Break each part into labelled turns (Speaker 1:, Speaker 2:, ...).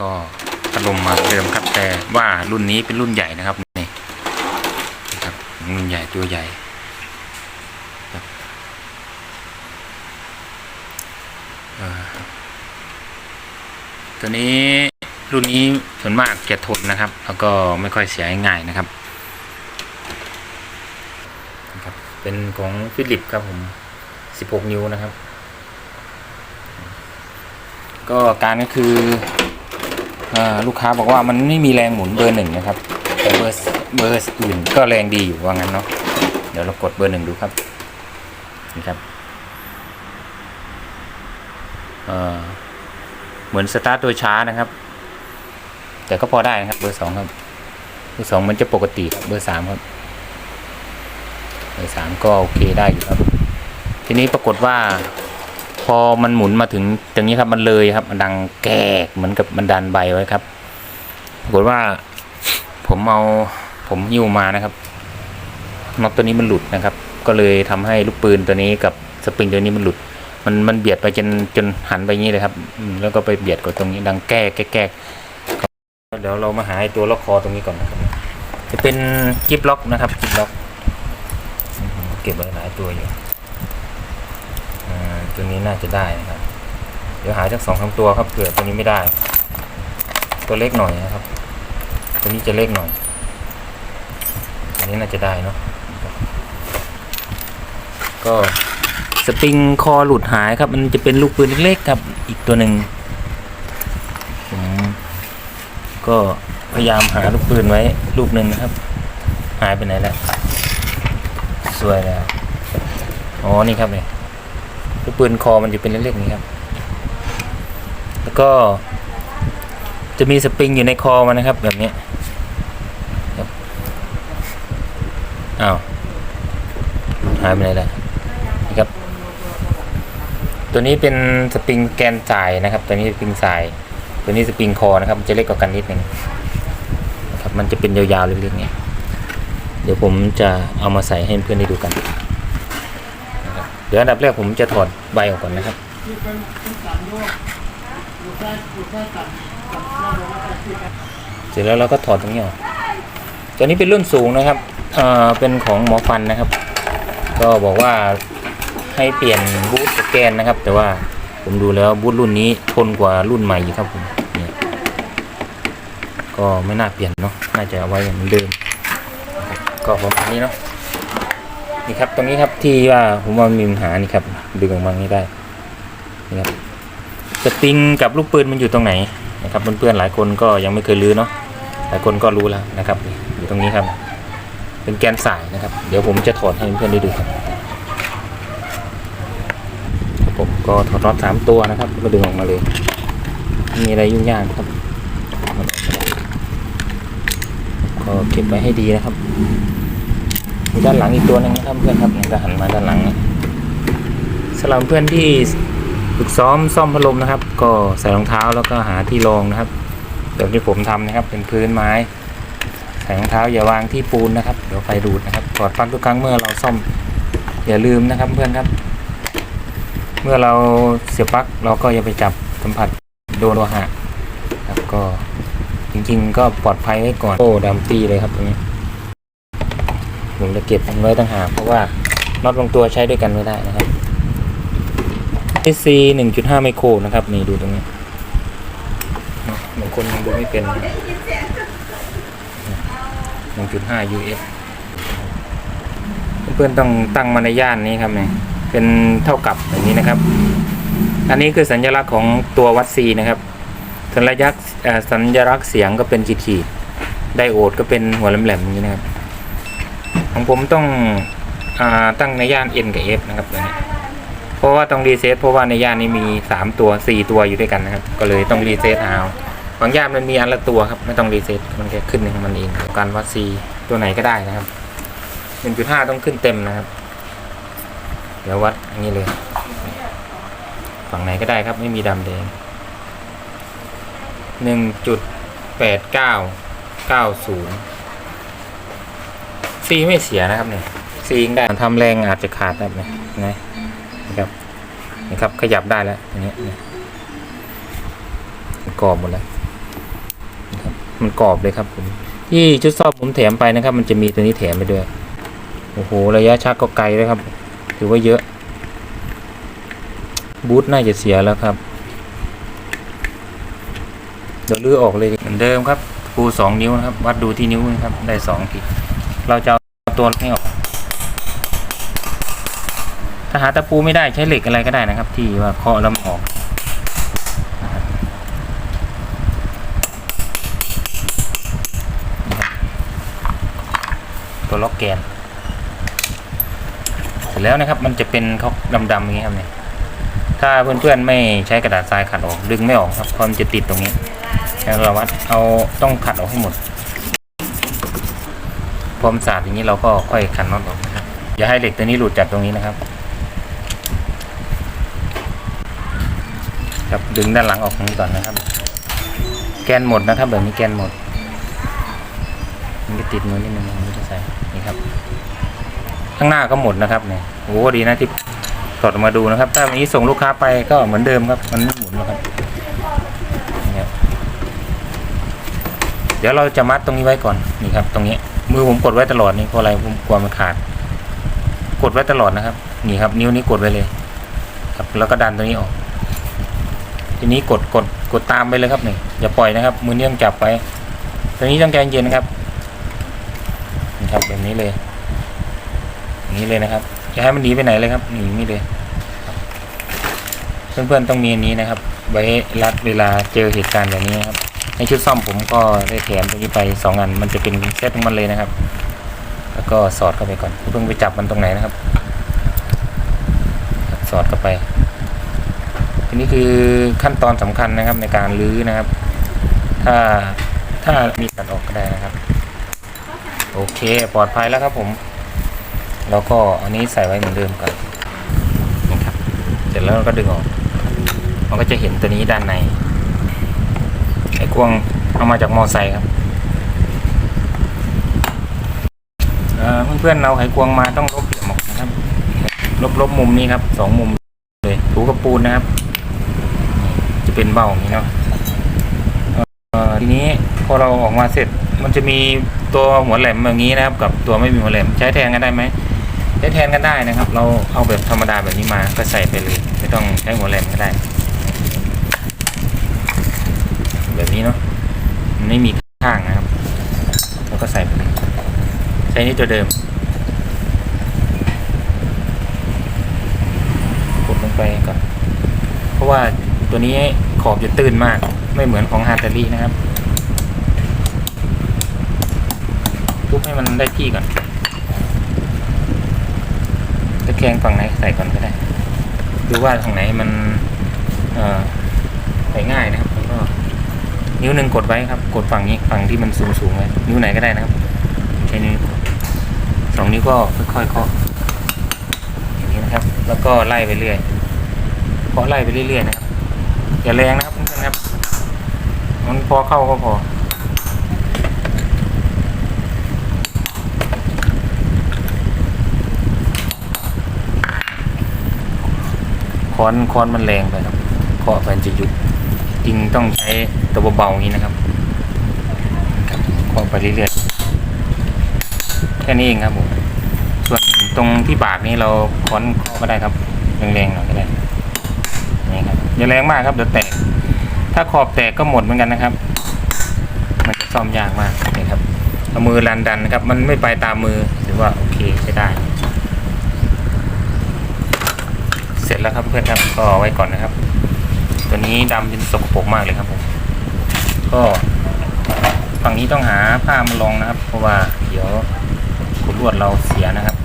Speaker 1: ก็พัดลมมาเดิมครับแต่ว่ารุ่นนี้เป็นรุ่นใหญ่นะครับนี่นครับรุ่นใหญ่ตัวใหญ่ตัวนี้รุ่นนี้ส่วนมากจะทนนะครับ แล้วก็ไม่ค่อยเสียง่ายนะครับนะครับ เป็นของฟิลิปครับผม 16 นิ้วนะครับ ก็การก็คือ ลูกค้าบอกว่ามันไม่มีแรงหมุนเบอร์หนึ่งนะครับ แต่เบอร์เบอร์อื่นก็แรงดีอยู่ว่างั้นเนาะเดี๋ยวเรากดเบอร์หนึ่งดูครับนี่ครับเออเหมือนสตาร์ทตัวช้านะครับ แต่ก็พอได้นะครับเบอร์สองครับเบอร์สองมันจะปกติครับเบอร์สามครับเบอร์สามก็โอเคได้อยู่ครับ ทีนี้ปรากฏว่า พอมันหมุนมาถึงตรงนี้ครับมันเลยครับ มันดังแกกเหมือนกับมันดันใบไว้ครับปรากฏว่า ผมเอาผมยิ้วมานะครับน็อตตัวนี้มันหลุดนะครับ ก็เลยทำให้ลูกปืนตัวนี้กับสปริงตัวนี้มันหลุด มันมันเบียดไปจนจนหันไปงนี้เลยครับแล้วก็ไปเบียดกับตรงนี้ดังแก้แก้แก้เดี๋ยวเรามาหาตัวล็อกคอตรงนี้ก่อนนะครับ จะเป็นกิฟล็อกนะครับกิฟล็อก เก็บไว้หลายตัวอยู่ ตัวนี้น่าจะได้นะครับ เดี๋ยวหาจากสองสาตัวครับเผื่อตัวนี้ไม่ได้ ตัวเล็กหน่อยนะครับ ตัวนี้จะเล็กหน่อยตัวนี้น่าจะได้เนาะก็สปริงคอหลุดหายครับ มันจะเป็นลูกปืนเล็กๆครับอีกตัวหนึ่งผมก็พยายามหาลูกปืนไว้ลูกหนึ่งนะครับ หายไปไหนแล้วสวยแล้วอ๋อนี่ครับเนี่ย ลูกปืนคอมันจะเป็นเล็กๆนี้ครับ แล้วก็ จะมีสปริงอยู่ในคอมันนะครับ แบบนี้อ้าวหายไปไหนแล้วนี่ครับ ตัวนี้เป็นสปริงแกนสายนะครับ ตัวนี้สปริงสาย ตัวนี้สปริงคอนะครับจะเล็กกว่ากันนิดนึงนะครับ มันจะเป็นยาวๆเล็กๆเนี่ยเดี๋ยวผมจะเอามาใส่ให้เพื่อนได้ดูกัน เดี๋ยวอันดับแรกผมจะถอดใบออกก่อนนะครับเสร็จแล้วเราก็ถอดตรงนี้ออกตัวนี้เป็นรุ่นสูงนะครับเอ่อเป็นของหมอฟันนะครับ ก็บอกว่าให้เปลี่ยนบูทสแกนนะครับ แต่ว่าผมดูแล้วบูทรุ่นนี้ทนกว่ารุ่นใหม่อยู่ครับผมเนี่ยก็ไม่น่าเปลี่ยนเนาะน่าจะเอาไว้อย่างเดิม ก็ประมาณนี้เนาะ นี่ครับ ตรงนี้ครับที่ว่าผมว่ามีปัญหานี่ครับ ดึงออกมาไม่ได้นี่ครับสปริงกับลูกปืนมันอยู่ตรงไหนนะครับเพื่อนๆหลายคนก็ยังไม่เคยรู้เนาะหลายคนก็รู้แล้วนะครับอยู่ตรงนี้ครับ เป็นแกนสายนะครับ เดี๋ยวผมจะถอดให้เพื่อนๆได้ดูครับผมก็ถอดน็อตสามตัวนะครับก็ดึงออกมาเลยไม่มีอะไรยุ่งยากครับก็เก็บไว้ให้ดีนะครับ มีด้านหลังอีกตัวหนึงนะครับเพื่อนครับก็หันมาด้านหลังนะสำหรับเพื่อนที่ฝึกซ้อมซ่อมพัดลมนะครับ ก็ใส่รองเท้าแล้วก็หาที่รองนะครับแบบที่ผมทำนะครับ เป็นพื้นไม้ใส่รองเท้าอย่าวางที่ปูนนะครับเดี๋ยวไฟดูดนะครับถอดปลั๊กทุกครั้งเมื่อเราซ่อมอย่าลืมนะครับเพื่อนครับ เมื่อเราเสียบปลั๊กเราก็อย่าไปจับสัมผัสโดนโลหะครับก็จริงๆ ก็ปลอดภัยไว้ก่อนโอ้ดำปีเลยครับตรงนี้ ผมจะเก็บมันไว้ต่างหากเพราะว่าน็อตบางตัวใช้ด้วยกันไม่ได้นะครับ SC 1.5 ไมโครนะครับ นี่ดูตรงนี้บางคนยังดูไม่เป็น 1.5 US เพื่อนๆต้องตั้งมาในย่านนี้ครับเนี่ยเป็นเท่ากับแบบนี้นะครับ อันนี้คือสัญลักษณ์ของตัววัด C นะครับ สัญลักษณ์เสัญลักษณ์เสียงก็เป็นขีดๆไดโอดก็เป็นหัวแหลมๆอย่างนี้นะครับ ของผมต้องอตั้งในย่าน N กับ F นะครับตัวนี้เพราะว่าต้องรีเซ็ตเพราะว่าในย่านนี้มี 3 ตัว 4 ตัวอยู่ด้วยกันนะครับ ก็เลยต้องรีเซ็ตเอาบางย่านมันมีอันละตัวครับ ไม่ต้องรีเซ็ตมันแค่ขึ้นของมันเองการวัด C ตัวไหนก็ได้นะครับ 1.5 ต้องขึ้นเต็มนะครับ เดี๋ยววัดอย่างนี้เลย ฝั่งไหนก็ได้ครับ ไม่มีดำแดง1.8990 ซีไม่เสียนะครับเนี่ยซีงได้ทำแรงอาจจะขาดแบบนี้นะนะครับนะครับขยับได้แล้วอย่างเงี้ยเนี่ยกรอบหมดแล้วมันกรอบเลยครับผมที่ชุดซ่อมผมแถมไปนะครับ มันจะมีตัวนี้แถมไปด้วยโอ้โหระยะชักก็ไกลเลยครับถือว่าเยอะ บูทน่าจะเสียแล้วครับเดี๋ยวลื้อออกเลยเหมือนเดิมครับปูสองนิ้วนะครับ วัดดูที่นิ้วนะครับ ได้สองที เราจะเอาตัวนี้ออก ถ้าหาตะปูไม่ได้ใช้เหล็กอะไรก็ได้นะครับ ที่ว่าเคาะแล้วออกตัวล็อกแกนเสร็จแล้วนะครับมันจะเป็นเขาดำๆอย่างนี้ครับเนี่ยถ้าเพื่อนๆไม่ใช้กระดาษทรายขัดออกดึงไม่ออกครับเพราะมันจะติดตรงนี้แล้วเราวัดเอาต้องขัดออกให้หมด พอมสาดอย่างนี้เราก็ค่อยขันน็อตออกนะครับอย่าให้เหล็กตัวนี้หลุดจากตรงนี้นะครับครับดึงด้านหลังออกตรงนี้ก่อนนะครับ แกนหมดนะครับแบบนี้แกนหมดมันจะติดมือนิดนึงมันจะใส่นี่ครับ ข้างหน้าก็หมดนะครับเนี่ยโอ้โหดีนะที่ถอดมาดูนะครับ ถ้าวันนี้ส่งลูกค้าไปก็เหมือนเดิมครับ มันไม่หมุนหรอกครับนี่ครับเดี๋ยวเราจะมัดตรงนี้ไว้ก่อนนี่ครับ ตรงนี้ มือผมกดไว้ตลอดนี่เพราะอะไรผมกลัวมันขาด กดไว้ตลอดนะครับ นี่ครับ นิ้วนี้กดไว้เลย ครับ แล้วก็ดันตัวนี้ออก ทีนี้กดกดกดตามไปเลยครับนี่อย่าปล่อยนะครับ มือนี้ต้องจับไปตัวนี้ต้องใจเย็นนะครับนี่ครับแบบนี้เลยอย่างนี้เลยนะครับอย่าให้มันหนีไปไหนเลยครับหนีไม่เลยเพื่อนๆต้องมีอันนี้นะครับ ไว้รัดเวลาเจอเหตุการณ์แบบนี้นะครับ ในชุดซ่อมผมก็ได้แถมตัวนี้ไปสองอันมันจะเป็นเซตของมันเลยนะครับ แล้วก็สอดเข้าไปก่อนเพิ่งไปจับมันตรงไหนนะครับ สอดเข้าไป ทีนี้คือขั้นตอนสำคัญนะครับในการรื้อนะครับ ถ้าถ้ามีตัดออกก็ได้นะครับ โอเคปลอดภัยแล้วครับผม แล้วก็อันนี้ใส่ไว้เหมือนเดิมก่อนนะครับ เสร็จแล้วเราก็ดึงออก มันก็จะเห็นตัวนี้ด้านใน ไอ้ควงเอามาจากมอไซค์ครับเเพื่อนๆเราไขควงมาต้องลบเหลี่ยมออกนะครับ ลบลบมุมนี้ครับสองมุมเลยถูกับปูนนะครับ จะเป็นเบ้าอย่างนี้เนาะทีนี้พอเราออกมาเสร็จมันจะมีตัวหัวแหลมแบบนี้นะครับ กับตัวไม่มีหัวแหลมใช้แทนกันได้ไหมใช้แทนกันได้นะครับ เราเอาแบบธรรมดาแบบนี้มาก็ใส่ไปเลย ไม่ต้องใช้หัวแหลมก็ได้ แบบนี้เนาะมันไม่มีข้างนะครับ แล้วก็ใส่ใช้นี่ตัวเดิม กดลงไปก่อนเพราะว่าตัวนี้ขอบจะตื้นมาก ไม่เหมือนของฮาร์ตารีนะครับทุบให้มันได้ที่ก่อนตะแคงฝั่งไหนใส่ก่อนก็ได้ดูว่าตรงไหนมันใส่ง่ายนะครับ นิ้วหนึ่งกดไว้ครับ กดฝั่งนี้ฝั่งที่มันสูงสูงไว้นิ้วไหนก็ได้นะครับใช้นิ้วสองนิ้วก็ค่อยๆเคาะอย่างนี้นะครับ แล้วก็ไล่ไปเรื่อยเคาะไล่ไปเรื่อยๆนะครับอย่าแรงนะครับเพื่อนๆครับ มันพอเข้าก็พอคอนคอนมันแรงไปครับเคาะมันจะยุบ ริงต้องใช้ตัวเบาๆอย่างนี้นะครับครับเคาะไปเรื่อยๆแค่นี้เองครับผมส่วนตรงที่ปากนี้เราค้อนเคาะก็ได้ครับแรงๆหน่อยก็ได้นี่ครับอย่าแรงมากครับเดี๋ยวแตก ถ้าขอบแตกก็หมดเหมือนกันนะครับ มันจะซ่อมยากมากนี่ครับเอามือรันดันนะครับ มันไม่ไปตามมือถือว่าโอเคใช้ได้ เสร็จแล้วครับเพื่อนครับก็เอาไว้ก่อนนะครับ ตัวนี้ดำจนสกปรกมากเลยครับผม ก็ฝั่งนี้ต้องหาผ้ามารองนะครับ เพราะว่าเดี๋ยวขุดลวดเราเสียนะครับ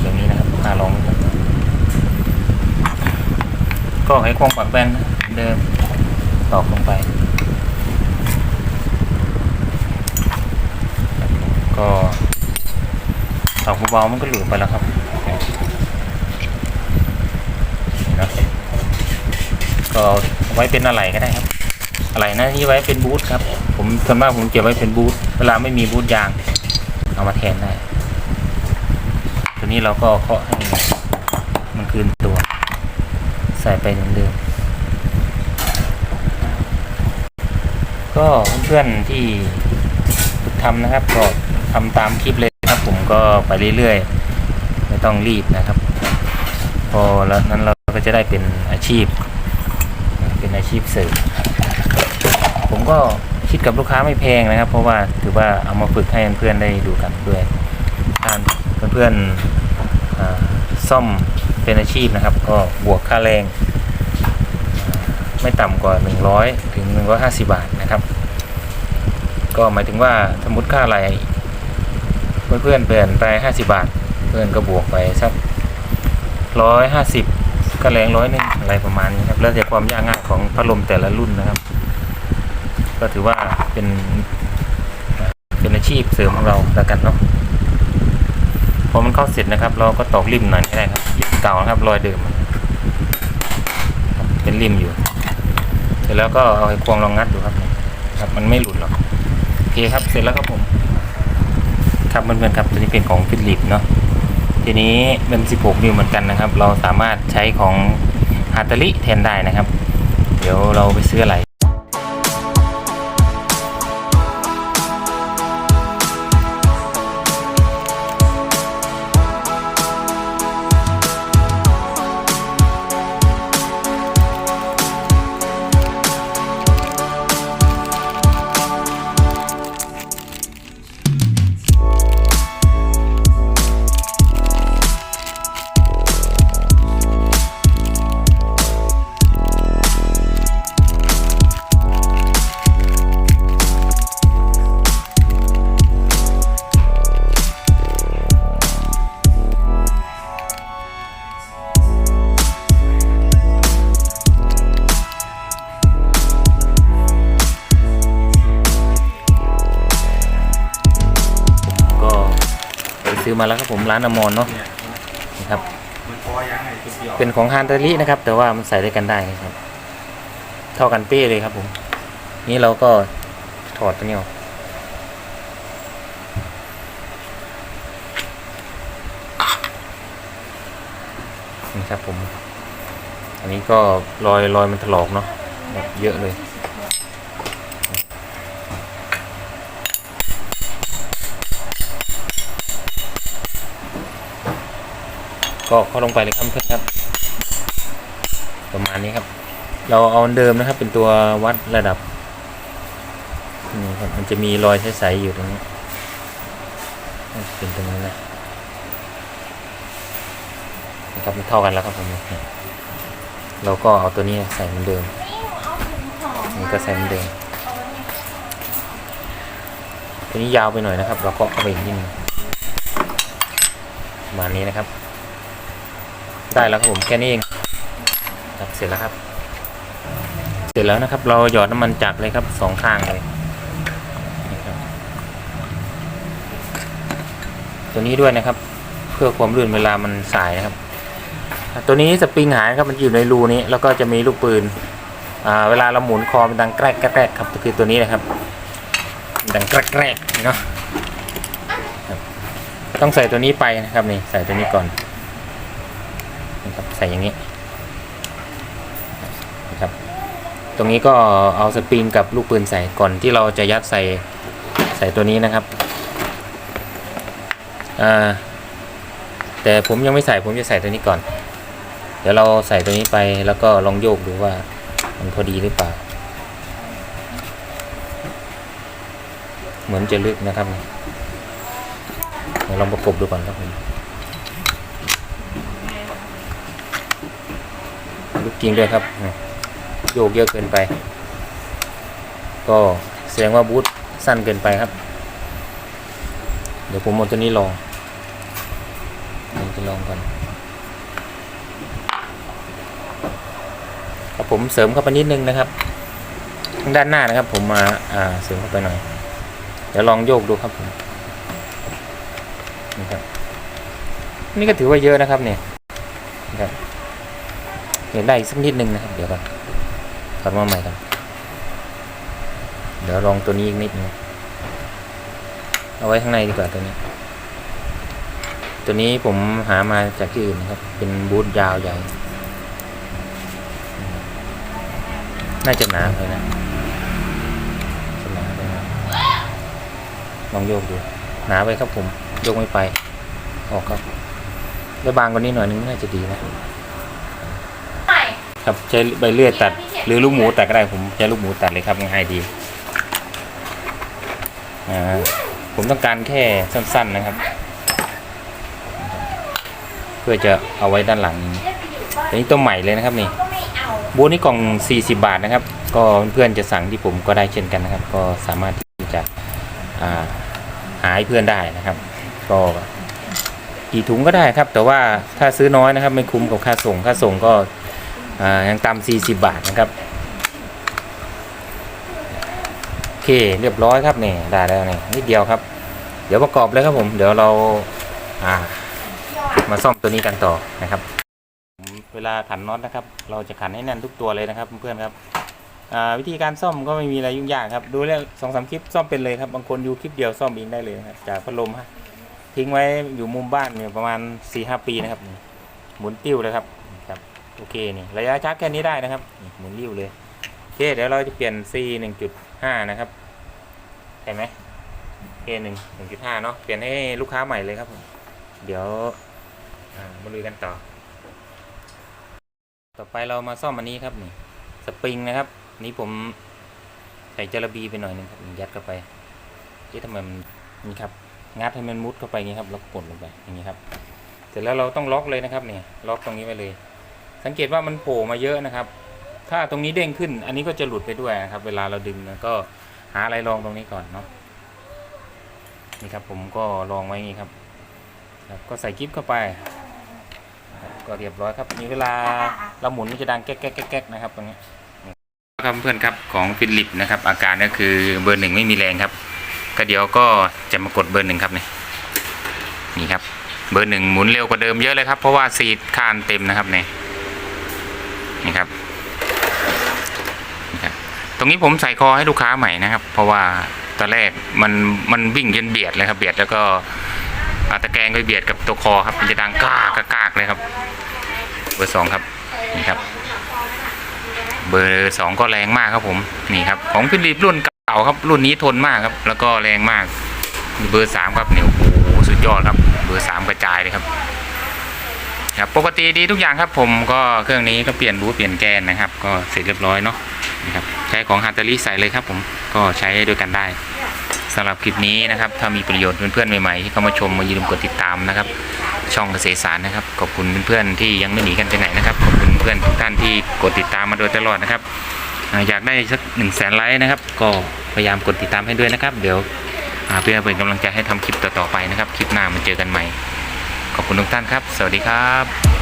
Speaker 1: แบบนี้นะครับผ้ารองนะครับก็ให้ควงปักแบนนะเหมือนเดิมตอกลงไป ก็ตอกเบาๆมันก็หลุดไปแล้วครับนี่นะ ก็เอาไว้เป็นอะไรก็ได้ครับ อะไรนะที่ไว้เป็นบูทครับ ผมส่วนมากผมเก็บไว้เป็นบูทเวลาไม่มีบูทยาง เอามาแทนได้ ตัวนี้เราก็เคาะให้มันคืนตัว ใส่ไปเหมือนเดิมก็เพื่อนๆที่ฝึกทำนะครับก็ทำตามคลิปเลยครับ ผมก็ไปเรื่อยๆ ไม่ต้องรีบนะครับ พอแล้วนั้นเราก็จะได้เป็นอาชีพ เป็นอาชีพเสริมผมก็คิดกับลูกค้าไม่แพงนะครับ เพราะว่าถือว่าเอามาฝึกให้เพื่อนๆได้ดูกันด้วยการเพื่อนๆอ่าซ่อมเป็นอาชีพนะครับ ก็บวกค่าแรงไม่ต่ำกว่า 100 ถึง 150 บาทนะครับ ก็หมายถึงว่าสมมติค่าอะไรเพื่อนๆเปลี่ยนไป 50 บาท เพื่อนก็บวกไปสัก150 ก็แรงร้อยหนึงอะไรประมาณนี้ครับ แล้วแต่ความยากง่ายของพัดลมแต่ละรุ่นนะครับ ก็ถือว่าเป็นเป็นอาชีพเสริมของเราแล้วกันเนาะพอมันเข้าเสร็จนะครับ เราก็ตอกริมหน่อยก็ได้ครับริมเก่านะครับรอยเดิมเป็นริมอยู่ เสร็จแล้วก็เอาไอ้ควงลองงัดดูครับ ครับ มันไม่หลุดหรอกโอเคครับเสร็จแล้วครับผม ครับเพื่อนๆครับตัวนี้เป็นของฟิลิปเนาะ ทีนี้เป็น 16 นิ้วเหมือนกันนะครับ เราสามารถใช้ของฮาตาลิแทนได้นะครับ เดี๋ยวเราไปซื้ออะไร ซื้อมาแล้วครับผมร้านอมรเนาะนี่ครับ
Speaker 2: มันพอยังไงจุดเดียว
Speaker 1: เป็นของฮานเตอรี่นะครับ แต่ว่ามันใส่ด้วยกันได้นะครับ เท่ากันเป้เลยครับผม นี่เราก็ถอดตัวนี้ออกนี่ครับผม อันนี้ก็รอยรอยมันถลอกเนาะแบบเยอะเลย ก็เข้าลงไปเลยครับเพื่อนครับ ประมาณนี้ครับ เราเอาเดิมนะครับ เป็นตัววัดระดับนี่ครับมันจะมีรอยใสๆอยู่ตรงนี้นเป็นตรงนี้นะนะครับมันเท่ากันแล้วครับผมเราก็เอาตัวนี้ใส่เหมือนเดิมนี่ก็ใส่เหมือนเดิมตัวนี้ยาวไปหน่อยนะครับ เราก็เอาไปอีกนิดนึงประมาณนี้นะครับ ได้แล้วครับผมแค่นี้เองครับเสร็จแล้วครับ เสร็จแล้วนะครับ เราหยอดน้ำมันจักรเลยครับสองข้างเลยตัวนี้ด้วยนะครับ เพื่อความลื่นเวลามันสายนะครับ ตัวนี้สปริงหายนะครับมันอยู่ในรูนี้ แล้วก็จะมีลูกปืนเวลาเราหมุนคอมันดังแกรกแกรกครับคือตัวนี้นะครับ ดังแกรกแกรกเนาะต้องใส่ตัวนี้ไปนะครับนี่ใส่ตัวนี้ก่อน ส่อย่างนี้นะครับตรงนี้ก็เอาสปริงกับลูกปืนใส่ก่อนที่เราจะยัดใส่ใส่ตัวนี้นะครับแต่ผมยังไม่ใส่ผมจะใส่ตัวนี้ก่อน เดี๋ยวเราใส่ตัวนี้ไปแล้วก็ลองโยกดูว่ามันพอดีหรือเปล่า เหมือนจะลึกนะครับเดี๋ยวลองประกบดูก่อนครับผม ลูกจ ริงด้วยครับ โยกเยอะเกินไป ก็แสดงว่าบูทสั้นเกินไปครับ เดี๋ยวผมเอาตัวนี้ลองจะลองก่อนครับผมเสริมเข้าไปนิดนึงนะครับทางด้านหน้านะครับ ผมมาอ่าเสริมเข้าไปหน่อย เดี๋ยวลองโยกดูครับผมนี่ครับนี่ก็ถือว่าเยอะนะครับเนี่ย เดี๋ยวได้อีกสักนิดนึงนะครับ เดี๋ยวก่อนถอดมาใหม่กันเดี๋ยวลองตัวนี้อีกนิดนึงเอาไว้ข้างในดีกว่าตัวนี้ ตัวนี้ผมหามาจากที่อื่นนะครับ เป็นบูทยาวใหญ่ น่าจะหนาเลยนะหนาเลองโยกดู หนาไปครับผม โยกไม่ไป ออกครับ แล้วบางกว่านี้หน่อยนึงน่าจะดีนะ ครับใช้ใบเลื่อยตัด หรือลูกหมูตัดก็ได้ผมใช้ลูกหมูตัดเลยครับง่ายดีผมต้องการแค่สั้น ๆนะครับ เพื่อจะเอาไว้ด้านหลังอันนี้ตัวใหม่เลยนะครับนี่บูนี่กล่อง 40 บาทนะครับ ก็เพื่อนจะสั่งที่ผมก็ได้เช่นกันนะครับ ก็สามารถที่จะาหาให้เพื่อนได้นะครับ ก็กี่ถุงก็ได้ครับ แต่ว่าถ้าซื้อน้อยนะครับ ไม่คุ้มกับค่าส่งค่าส่งก็ อ่ายังต่ำ40 บาทนะครับ โอเคเรียบร้อยครับนี่ได้แล้วนี่นิดเดียวครับ เดี๋ยวประกอบเลยครับผม เดี๋ยวเราอ่ามาซ่อมตัวนี้กันต่อนะครับ เวลาขันน็อตนะครับ เราจะขันให้แน่นทุกตัวเลยนะครับเพื่อนๆครับอ่าวิธีการซ่อมก็ไม่มีอะไรยุ่งยากครับ ดูแล้วสองสามคลิปซ่อมเป็นเลยครับ บางคนดูคลิปเดียวซ่อมเองได้เลยครับ จากพัดลมฮะทิ้งไว้อยู่มุมบ้านเนี่ยประมาณ4ีหปีนะครับ หมุนติ้วเลยครับ โอเคนี่ระยะชาร์จแค่นี้ได้นะครับหมุนริ้วเลยโอเคเดี๋ยวเราจะเปลี่ยน C 1.5 นะครับเห็นไหม K 1 1.5 เนาะเปลี่ยนให้ลูกค้าใหม่เลยครับผมเดี๋ยวมาลุยกันต่อ ต่อไปเรามาซ่อมอันนี้ครับนี่สปริงนะครับ นี้ผมใส่จระบีไปหน่อยหนึงครับยัดเข้าไปเอ๊ะทำไมมันนี่ครับงัดให้มันมุดเข้าไปอย่างนี้ครับแล้วกดลงไปอย่างนี้ครับ เสร็จแล้วเราต้องล็อกเลยนะครับนี่ล็อกตรงนี้ไว้เลย สังเกตว่ามันโผล่มาเยอะนะครับ ถ้าตรงนี้เด้งขึ้น อันนี้ก็จะหลุดไปด้วยนะครับ เวลาเราดึงนะก็หาอะไรรองตรงนี้ก่อนเนาะนี่ครับผมก็ลองไว้งนี้ครับครับ ก็ใส่กิ๊บเข้าไป ก็เรียบร้อยครับมีเวลาเราหมุนมันจะดังแก๊กแก๊กแก๊กนะครับตรงนี้ครับเพื่อนครับของฟิลิปนะครับ อาการก็คือเบอร์หนึ่งไม่มีแรงครับก็เดี๋ยวก็จะมากดเบอร์หนึ่งครับนี่นี่ครับ เบอร์หนึ่งหมุนเร็วกว่าเดิมเยอะเลยครับ เพราะว่าซีดคานเต็มนะครับนี่นี่ครับนี่ค รับตรงนี้ผมใส่คอให้ลูกค้าใหม่นะครับ เพราะว่าตอนแรกมันมันวิ่งจนเบียดเลยครับ เบียดแล้วก็ตะแกรงไปเบียดกับตัวคอครับมันจะดังกากกากเลยครับ เบอร์สองครับนี่ครับ เบอร์สองก็แรงมากครับผมนี่ครับ ของฟิลิปรุ่นเก่าครับ รุ่นนี้ทนมากครับ แล้วก็แรงมากเบอร์สามครับเนี่ยโอ้โหสุดยอดครับ เบอร์สามกระจายเลยครับครับปกติดีทุกอย่างครับผมก็เครื่องนี้ก็เปลี่ยนรูเปลี่ยนแกนนะครับ ก็เสร็จเรียบร้อยเนาะ นะครับใช้ของฮัตเตอรี่ใส่เลยครับผมก็ใช้ด้วยกันได้สำหรับคลิปนี้นะครับ ถ้ามีประโยชน์เพื่อนๆใหม่ๆที่เข้ามาชมมาอย่าลืมกดติดตามนะครับ ช่องเกษตรสารนะครับ ขอบคุณเพื่อนๆที่ยังไม่หนีกันไปไหนนะครับ ขอบคุณเพื่อนทุกท่านที่กดติดตามมาโดยตลอดนะครับอยากได้สักหนึ่งแสนไลค์นะครับ ก็พยายามกดติดตามให้ด้วยนะครับ เดี๋ยวเพื่อเป็นกำลังใจให้ทำคลิปต่อๆไปนะครับ คลิปหน้ามาเจอกันใหม่ ขอบคุณทุกท่านครับ สวัสดีครับ